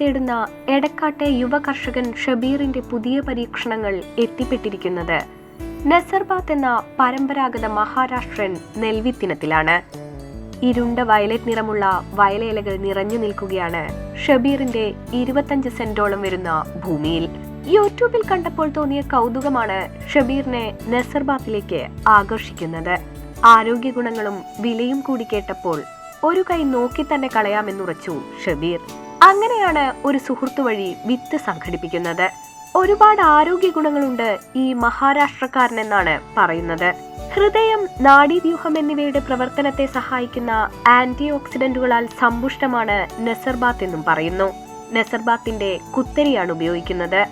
തേടുന്ന എടക്കാട്ടെ യുവ കർഷകൻ ഷബീറിന്റെ പുതിയ പരീക്ഷണങ്ങൾ എത്തിപ്പെട്ടിരിക്കുന്നത്. നസർബാത്ത് എന്ന പരമ്പരാഗത മഹാരാഷ്ട്രൻ നെൽവിത്തിനത്തിലാണ് ഇരുണ്ട വയലറ്റ് നിറമുള്ള വയലേലകൾ നിറഞ്ഞു നിൽക്കുകയാണ് ഷബീറിന്റെ ഇരുപത്തഞ്ച് സെന്റോളം വരുന്ന ഭൂമിയിൽ. യൂട്യൂബിൽ കണ്ടപ്പോൾ തോന്നിയ കൗതുകമാണ് ഷബീറിനെ നസർബാത്തിലേക്ക് ആകർഷിക്കുന്നത്. ആരോഗ്യ ഗുണങ്ങളും വിലയും കൂടി കേട്ടപ്പോൾ ഒരു കൈ നോക്കി തന്നെ കളയാമെന്നുറച്ചു ഷബീർ. അങ്ങനെയാണ് ഒരു സുഹൃത്തു വഴി വിത്ത് സംഘടിപ്പിക്കുന്നത്. ഒരുപാട് ആരോഗ്യ ഗുണങ്ങളുണ്ട് ഈ മഹാരാഷ്ട്രക്കാരൻ എന്നാണ് പറയുന്നത്. ഹൃദയം നാഡീവ്യൂഹം എന്നിവയുടെ പ്രവർത്തനത്തെ സഹായിക്കുന്ന ആന്റി ഓക്സിഡന്റുകളാൽ സമ്പുഷ്ടമാണ് നെസർബാത്ത് എന്നും പറയുന്നു. നെസർബാത്തിന്റെ കുത്തരിയാണ് ഉപയോഗിക്കുന്നത്.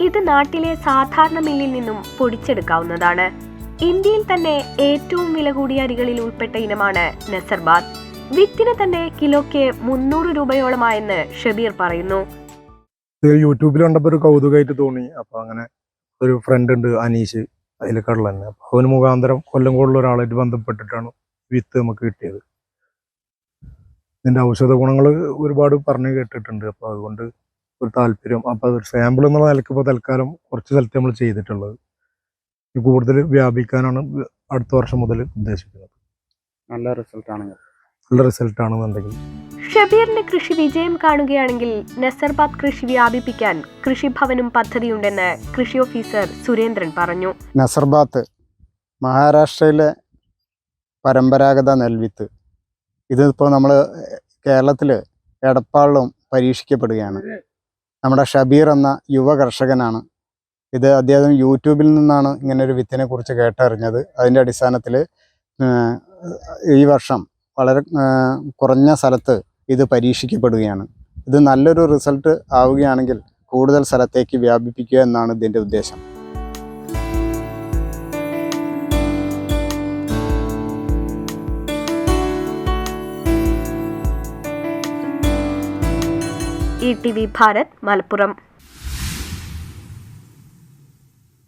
ഇത് നാട്ടിലെ സാധാരണ മില്ലിൽ നിന്നും പൊടിച്ചെടുക്കാവുന്നതാണ്. ഇന്ത്യയിൽ തന്നെ ഏറ്റവും വില കൂടിയ അരികളിൽ ഉൾപ്പെട്ട ഇനമാണ് നെസർബാത്ത്. വിത്തിന് തന്നെ കിലോയ്ക്ക് മുന്നൂറ് രൂപയോളമായെന്ന് ഷബീർ പറയുന്നു. ഇത് യൂട്യൂബിൽ കണ്ടപ്പോൾ ഒരു കൗതുകമായിട്ട് തോന്നി. അപ്പൊ അങ്ങനെ ഒരു ഫ്രണ്ട് ഉണ്ട് അനീഷ് അതിലേക്കുള്ള തന്നെ അപ്പൊ അവന് മുഖാന്തരം കൊല്ലം കൂടുതൽ ഒരാളായിട്ട് ബന്ധപ്പെട്ടിട്ടാണ് വിത്ത് നമുക്ക് കിട്ടിയത്. ഇതിന്റെ ഔഷധ ഗുണങ്ങൾ ഒരുപാട് പറഞ്ഞു കേട്ടിട്ടുണ്ട്. അപ്പൊ അതുകൊണ്ട് ഒരു താല്പര്യം. അപ്പൊ അതൊരു സാമ്പിൾ എന്നുള്ള നിലയ്ക്ക് ഇപ്പോൾ തൽക്കാലം കുറച്ച് സ്ഥലത്ത് നമ്മൾ ചെയ്തിട്ടുള്ളത്. കൂടുതൽ വ്യാപിക്കാനാണ് അടുത്ത വർഷം മുതൽ ഉദ്ദേശിക്കുന്നത്. നല്ല റിസൾട്ടാണ് ആണെങ്കിൽ നല്ല റിസൾട്ട് ആണെന്നുണ്ടെങ്കിൽ. ഷബീറിന്റെ കൃഷി വിജയം കാണുകയാണെങ്കിൽ നസർബാദ് കൃഷി വ്യാപിപ്പിക്കാൻ കൃഷിഭവനും പദ്ധതിയുണ്ടെന്ന് കൃഷി ഓഫീസർ സുരേന്ദ്രൻ പറഞ്ഞു. നസർബാത്ത് മഹാരാഷ്ട്രയിലെ പരമ്പരാഗത നെൽവിത്ത്. ഇതിപ്പോൾ നമ്മൾ കേരളത്തിൽ എടപ്പാളിലും പരീക്ഷിക്കപ്പെടുകയാണ്. നമ്മുടെ ഷബീർ എന്ന യുവ കർഷകനാണ് ഇത് അദ്ദേഹം യൂട്യൂബിൽ നിന്നാണ് ഇങ്ങനൊരു ഒരു വിത്തിനെ കുറിച്ച് കേട്ടറിഞ്ഞത്. അതിന്റെ അടിസ്ഥാനത്തിൽ ഈ വർഷം വളരെ കുറഞ്ഞ സ്ഥലത്ത് ഇത് പരീക്ഷിക്കപ്പെടുകയാണ്. ഇത് നല്ലൊരു റിസൾട്ട് ആവുകയാണെങ്കിൽ കൂടുതൽ സ്ഥലത്തേക്ക് വ്യാപിപ്പിക്കുക എന്നാണ് ഇതിന്റെ ഉദ്ദേശം. E T V Bharat Malappuram.